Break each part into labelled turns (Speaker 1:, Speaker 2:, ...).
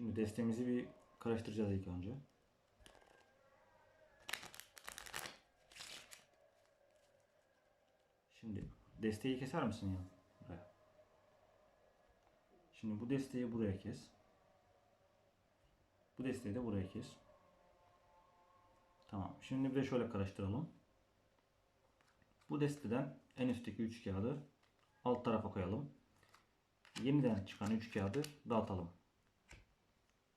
Speaker 1: Şimdi destemizi bir karıştıracağız ilk önce. Şimdi desteği keser misin ya? Buraya. Şimdi bu desteği buraya kes. Bu desteği de buraya kes. Tamam. Şimdi bir de şöyle karıştıralım. Bu desteden en üstteki 3 kağıdı alt tarafa koyalım. Yeniden çıkan 3 kağıdı dağıtalım.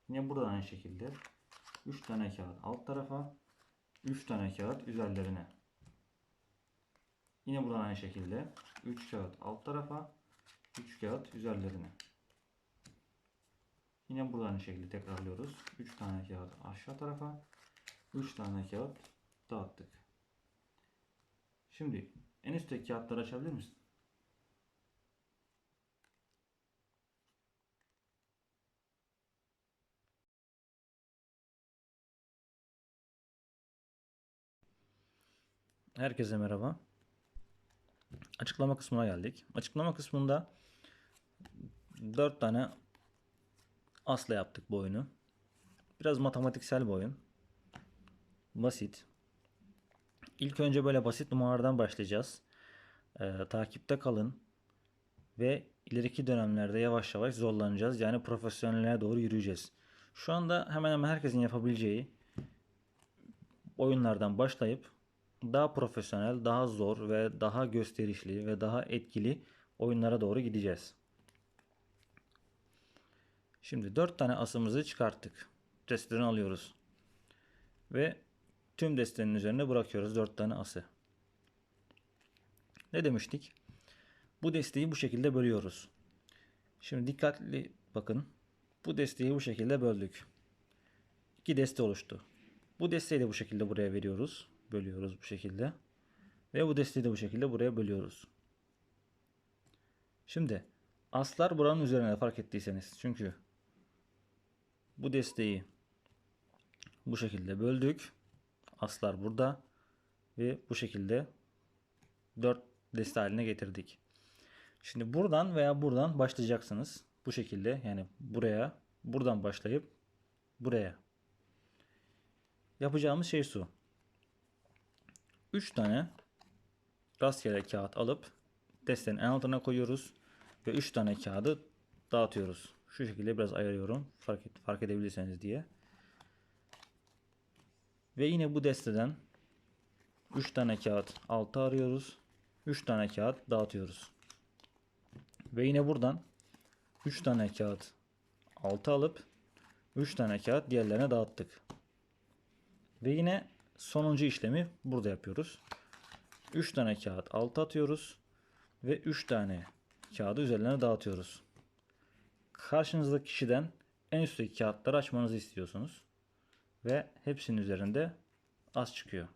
Speaker 1: Yine buradan aynı şekilde 3 tane kağıt alt tarafa 3 tane kağıt üzerlerine. Yine buradan aynı şekilde 3 kağıt alt tarafa 3 kağıt üzerlerine. Yine buradan aynı şekilde tekrarlıyoruz. 3 tane kağıt aşağı tarafa 3 tane kağıt dağıttık. Şimdi en üstteki kağıtları açabilir misin? Herkese merhaba. Açıklama kısmına geldik. Açıklama kısmında 4 tane asla yaptık bu oyunu. Biraz matematiksel bir oyun. Basit. İlk önce böyle basit numaralardan başlayacağız. Ee, takipte kalın ve ileriki dönemlerde yavaş yavaş zorlanacağız. Yani profesyonellere doğru yürüyeceğiz. Şu anda hemen hemen herkesin yapabileceği oyunlardan başlayıp daha profesyonel, daha zor ve daha gösterişli ve daha etkili oyunlara doğru gideceğiz. Şimdi 4 tane asımızı çıkarttık. Desteden alıyoruz. Ve tüm destenin üzerine bırakıyoruz 4 tane ası. Ne demiştik? Bu desteği bu şekilde bölüyoruz. Şimdi dikkatli bakın. Bu desteği bu şekilde böldük. İki deste oluştu. Bu desteği de bu şekilde buraya veriyoruz. Bölüyoruz bu şekilde. Ve bu desteği de bu şekilde buraya bölüyoruz. Şimdi aslar buranın üzerine fark ettiyseniz. Çünkü bu desteği bu şekilde böldük. Aslar burada. Ve bu şekilde 4 deste haline getirdik. Şimdi buradan veya buradan başlayacaksınız. Bu şekilde yani buraya buradan başlayıp buraya. Yapacağımız şey şu. 3 tane rastgele kağıt alıp destenin en altına koyuyoruz ve 3 tane kağıdı dağıtıyoruz. Şu şekilde biraz ayırıyorum fark, et, fark edebilirseniz diye. Ve yine bu desteden 3 tane kağıt alta arıyoruz. 3 tane kağıt dağıtıyoruz. Ve yine buradan 3 tane kağıt alta alıp 3 tane kağıt diğerlerine dağıttık. Ve yine sonuncu işlemi burada yapıyoruz. 3 tane kağıt alta atıyoruz ve 3 tane kağıdı üzerlerine dağıtıyoruz. Karşınızdaki kişiden en üstteki kağıtları açmanızı istiyorsunuz. Ve hepsinin üzerinde az çıkıyor.